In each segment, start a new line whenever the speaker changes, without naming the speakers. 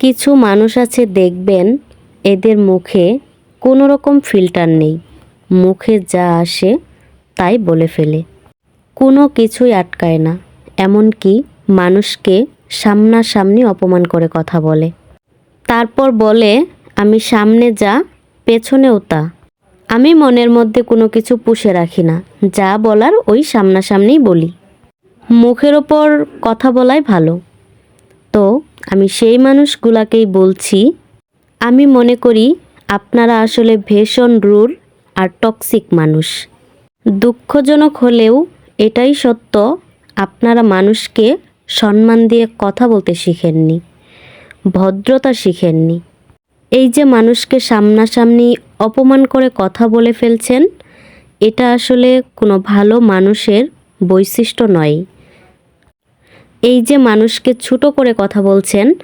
কিছু মানুষ আছে দেখবেন, এদের মুখে কোনো রকম ফিল্টার নেই। মুখে যা আসে তাই বলে ফেলে। কোনো কিছুই আটকায় না, এমনকি মানুষকে সামনাসামনি অপমান করে কথা বলে। তারপর বলে, আমি সামনে যা, পেছনেও তা। আমি মনের মধ্যে কোনো কিছু পুষে রাখি না, যা বলার ওই সামনাসামনিই বলি। মুখের ওপর কথা বলাই ভালো তো আমি সেই মানুষগুলাকেই বলছি। আমি মনে করি, আপনারা আসলে ভীষণ রুর আর টক্সিক মানুষ। দুঃখজনক হলেও এটাই সত্য, আপনারা মানুষকে সম্মান দিয়ে কথা বলতে শিখেননি, ভদ্রতা শিখেননি। এই যে মানুষকে সামনাসামনি অপমান করে কথা বলে ফেলছেন, এটা আসলে কোনো ভালো মানুষের বৈশিষ্ট্য নয়। এই যে মানুষকে ছোট করে কথা বলছেন,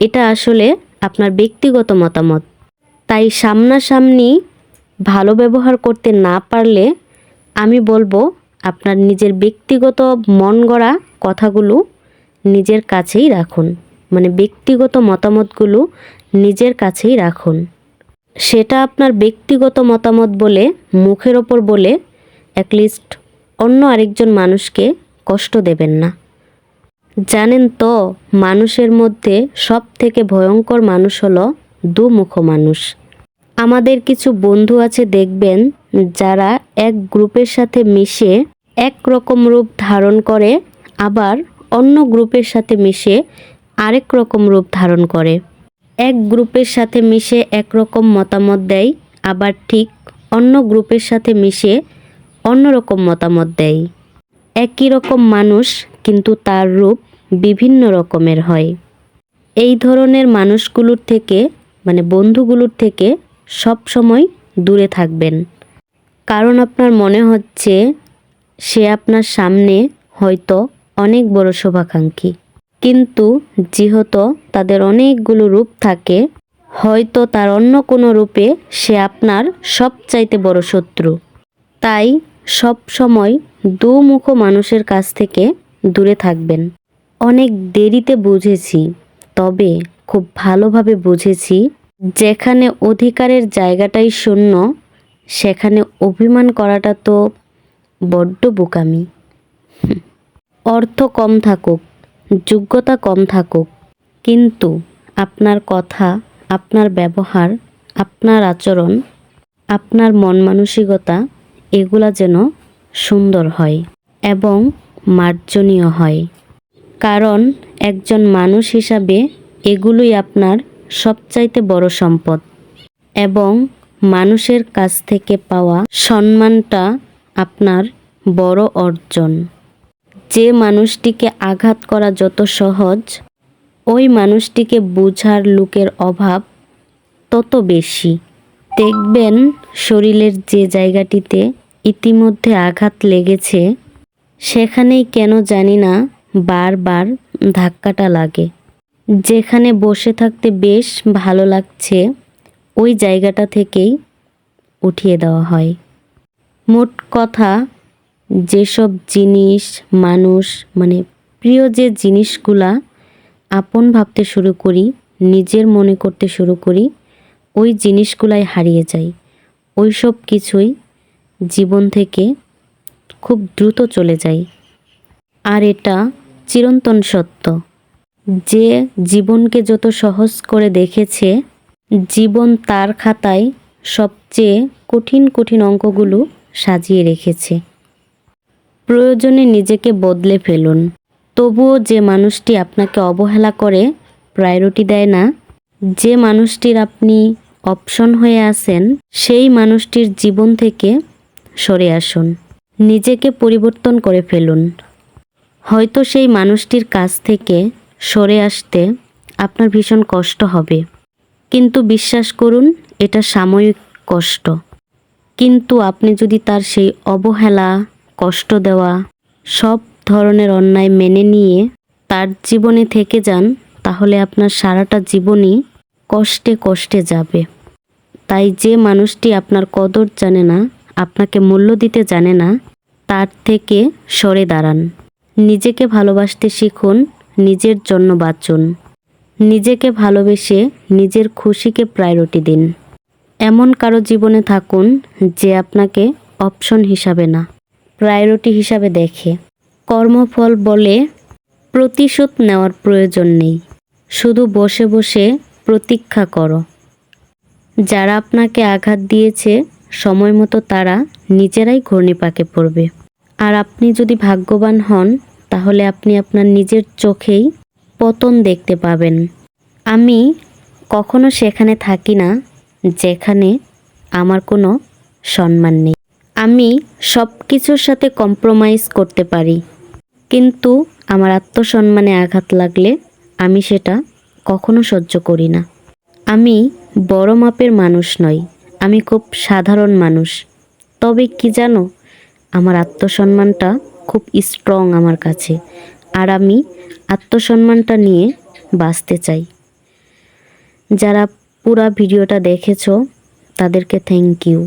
এটা আসলে আপনার ব্যক্তিগত মতামত। তাই সামনাসামনি ভালো ব্যবহার করতে না পারলে আমি বলব, আপনার নিজের ব্যক্তিগত মন গড়া কথাগুলো নিজের কাছেই রাখুন। মানে ব্যক্তিগত মতামতগুলো নিজের কাছেই রাখুন। সেটা আপনার ব্যক্তিগত মতামত বলে, মুখের ওপর বলে অ্যাটলিস্ট অন্য আরেকজন মানুষকে কষ্ট দেবেন না। জানেন তো, মানুষের মধ্যে সব থেকে ভয়ঙ্কর মানুষ হলো দুমুখ মানুষ। আমাদের কিছু বন্ধু আছে দেখবেন, যারা এক গ্রুপের সাথে মিশে এক রকম রূপ ধারণ করে, আবার অন্য গ্রুপের সাথে মিশে আরেক রকম রূপ ধারণ করে। এক গ্রুপের সাথে মিশে একরকম মতামত দেয়, আবার ঠিক অন্য গ্রুপের সাথে মিশে অন্যরকম মতামত দেয়। একই রকম মানুষ কিন্তু তার রূপ বিভিন্ন রকমের হয়। এই ধরনের মানুষগুলোর থেকে মানে বন্ধুগুলোর থেকে সব সময় দূরে থাকবেন। কারণ আপনার মনে হচ্ছে সে আপনার সামনে হয়তো অনেক বড় শুভাকাঙ্ক্ষী। কিন্তু যেহেতু তাদের অনেকগুলো রূপ থাকে, হয়তো তার অন্য কোনো রূপে সে আপনার সবচাইতে বড় শত্রু। তাই সব সময় দুমুখ মানুষের কাছ থেকে দূরে থাকবেন। অনেক দেরিতে বুঝেছি, তবে খুব ভালোভাবে বুঝেছি, যেখানে অধিকারের জায়গাটাই শূন্য, সেখানে অভিমান করাটা তো বড্ড বোকামি। অর্থ কম থাকুক, যোগ্যতা কম থাকুক, কিন্তু আপনার কথা, আপনার ব্যবহার, আপনার আচরণ, আপনার মন মানসিকতা, এগুলা যেন সুন্দর হয় এবং মার্জনীয় হয়। কারণ একজন মানুষ হিসাবে এগুলোই আপনার সবচাইতে বড় সম্পদ। এবং মানুষের কাছ থেকে পাওয়া সম্মানটা আপনার বড় অর্জন। যে মানুষটিকে আঘাত করা যত সহজ, ওই মানুষটিকে বোঝার লোকের অভাব তত বেশি। দেখবেন শরীরের যে জায়গাটিতে ইতিমধ্যে আঘাত লেগেছে সেখানেই কেন জানি না বারবার ধাক্কাটা লাগে। যেখানে বসে থাকতে বেশ ভালো লাগছে, ওই জায়গাটা থেকেই উঠিয়ে দেওয়া হয়। মোট কথা, যেসব জিনিস মানুষ মানে প্রিয় যে জিনিসগুলা আপন ভাবতে শুরু করি, নিজের মনে করতে শুরু করি, ওই জিনিসগুলাই হারিয়ে যায় ওই সব কিছুই জীবন থেকে খুব দ্রুত চলে যায় আর এটা চিরন্তন সত্য। যে জীবনকে যত সহজ করে দেখেছে, জীবন তার খাতায় সবচেয়ে কঠিন কঠিন অঙ্কগুলো সাজিয়ে রেখেছে। প্রয়োজনে নিজেকে বদলে ফেলুন। তবুও যে মানুষটি আপনাকে অবহেলা করে প্রায়োরিটি দেয় না, যে মানুষটির আপনি অপশন হয়ে আছেন, সেই মানুষটির জীবন থেকে সরে আসুন। নিজেকে পরিবর্তন করে ফেলুন। হয়তো সেই মানুষটির কাছ থেকে সরে আসতে আপনার ভীষণ কষ্ট হবে। কিন্তু বিশ্বাস করুন, এটা সাময়িক কষ্ট। কিন্তু আপনি যদি তার সেই অবহেলা, কষ্ট দেওয়া, সব ধরনের অন্যায় মেনে নিয়ে তার জীবনে থেকে যান, তাহলে আপনার সারাটা জীবনই কষ্টে কষ্টে যাবে। তাই যে মানুষটি আপনার কদর জানে না, আপনাকে মূল্য দিতে জানে না তার থেকে সরে দাঁড়ান। নিজেকে ভালোবাসতে শিখুন, নিজের জন্য বাঁচুন। নিজেকে ভালোবেসে নিজের খুশিকে প্রায়োরিটি দিন। এমন কারও জীবনে থাকুন যে আপনাকে অপশন হিসাবে না প্রায়োরিটি হিসাবে দেখে। কর্মফল বলে প্রতিশোধ নেওয়ার প্রয়োজন নেই। শুধু বসে বসে প্রতীক্ষা করো। যারা আপনাকে আঘাত দিয়েছে, সময় মতো তারা নিজেরাই ঘূর্ণিপাকে পড়বে। আর আপনি যদি ভাগ্যবান হন, তাহলে আপনি আপনার নিজের চোখেই পতন দেখতে পাবেন। আমি কখনো সেখানে থাকি না, যেখানে আমার কোনো সম্মান নেই। আমি সব কিছুর সাথে কম্প্রোমাইজ করতে পারি, কিন্তু আমার আত্মসম্মানে আঘাত লাগলে আমি সেটা কখনো সহ্য করি না। আমি বড় মাপের মানুষ নই, আমি খুব সাধারণ মানুষ। তবে কি জানো আমার আত্মসম্মানটা খুব স্ট্রং আমার কাছে। আর আমি আত্মসম্মানটা নিয়ে বাঁচতে চাই। যারা পুরা ভিডিওটা দেখেছ, তাদেরকে থ্যাংক ইউ